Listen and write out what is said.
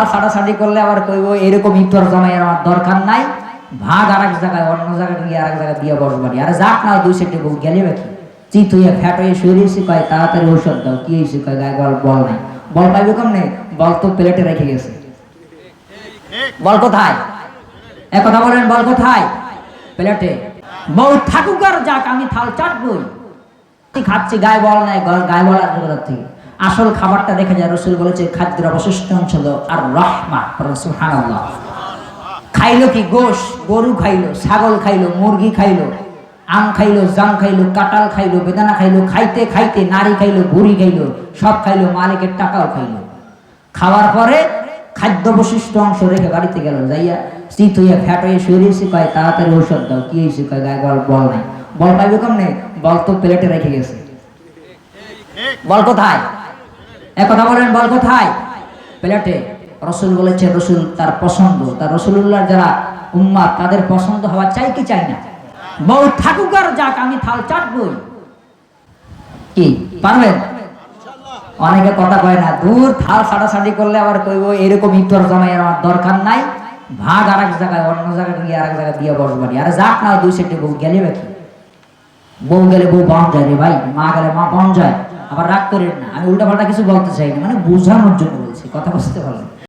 থাল ছাড়াছাড়ি করলে আবার কইব, এরকম ইতর জমাই আমার দরকার নাই। ভাগ আর এক জায়গায়, অন্য জায়গায় গিয়ে আর এক জায়গায় দিয়ে বসবানি। আরে যাক না, দুই সেটে বউ গেলে বাকি। চিত হইয়া ফ্যাট হয়ে শরীর কয়, তাড়াতাড়ি ঔষধ দাও, কি হয়েছে কয়, গায়ে বল বল নাই। বল পাইবে কম নেই বল তো প্লেটে রেখে গেছে। বল কোথায়? এক কথা বলেন, বল কোথায়? প্লেটে। বউ থাকুক আর যাক, আমি থাল চাটবই। খাচ্ছি, গায়ে বল নাই গায়ে বল আসবে কোথা থেকে আসল খাবারটা দেখা যায় রসুল বলেছে, খাদ্যের অবশিষ্ট অংশ আর রহমা সুবহানাল্লাহ। খাইলো কি গোশ? গরু খাইলো, ছাগল খাইলো, মুরগি খাইলো, আম খাইলো, জাম খাইলো, কাঁঠাল খাইলো, বেদানা খাইলো, খাইতে খাইতে নারী খাইলো, বুড়ি খাইলো, সব খাইলো, মালিকের টাকাও খাইলো। খাওয়ার পরে খাদ্য বশিষ্ট অংশ রেখে বাড়িতে গেল, যাইয়া শীত হইয়া ফ্যাট হয়ে শরীর কয়, তাড়াতাড়ি ঔষধ দাও, কি হয়েছে কয়, গায়ে বল বল নাই। বল পাইবে কম নেই বল তো প্লেটে রেখে গেছে। বল কোথায়? এক কথা বলেন, বল কোথায়? প্লেটে। রসুল বলেছে রসুল তার পছন্দ। তার রসুল্লাহ যারা উম্মা তাদের পছন্দ হওয়া চাই কি চাই না? বউ থাকুক আর যাক, আমি থাল চাটবই। কি, পারবেন? অনেকে কথা কয় না, দূর থাল ছাড়াছাড়ি করলে আবার কইব, এরকম ইতর জমাই আমার দরকার নাই। ভাগ আর এক জায়গায়, অন্য জায়গায় গিয়ে আর এক জায়গায় দিয়ে বসবানি আরে যাক না, দুই সেটে বউ গেলে বাকি বউ গেলে বউ বন যায় রে ভাই, মা গেলে মা বন যায়। আবার রাগ করেন না। আমি উল্টা পাল্টা কিছু বলতে চাই না। মানে বোঝানোর জন্য বলছি, কথা বুঝতে পারলেন?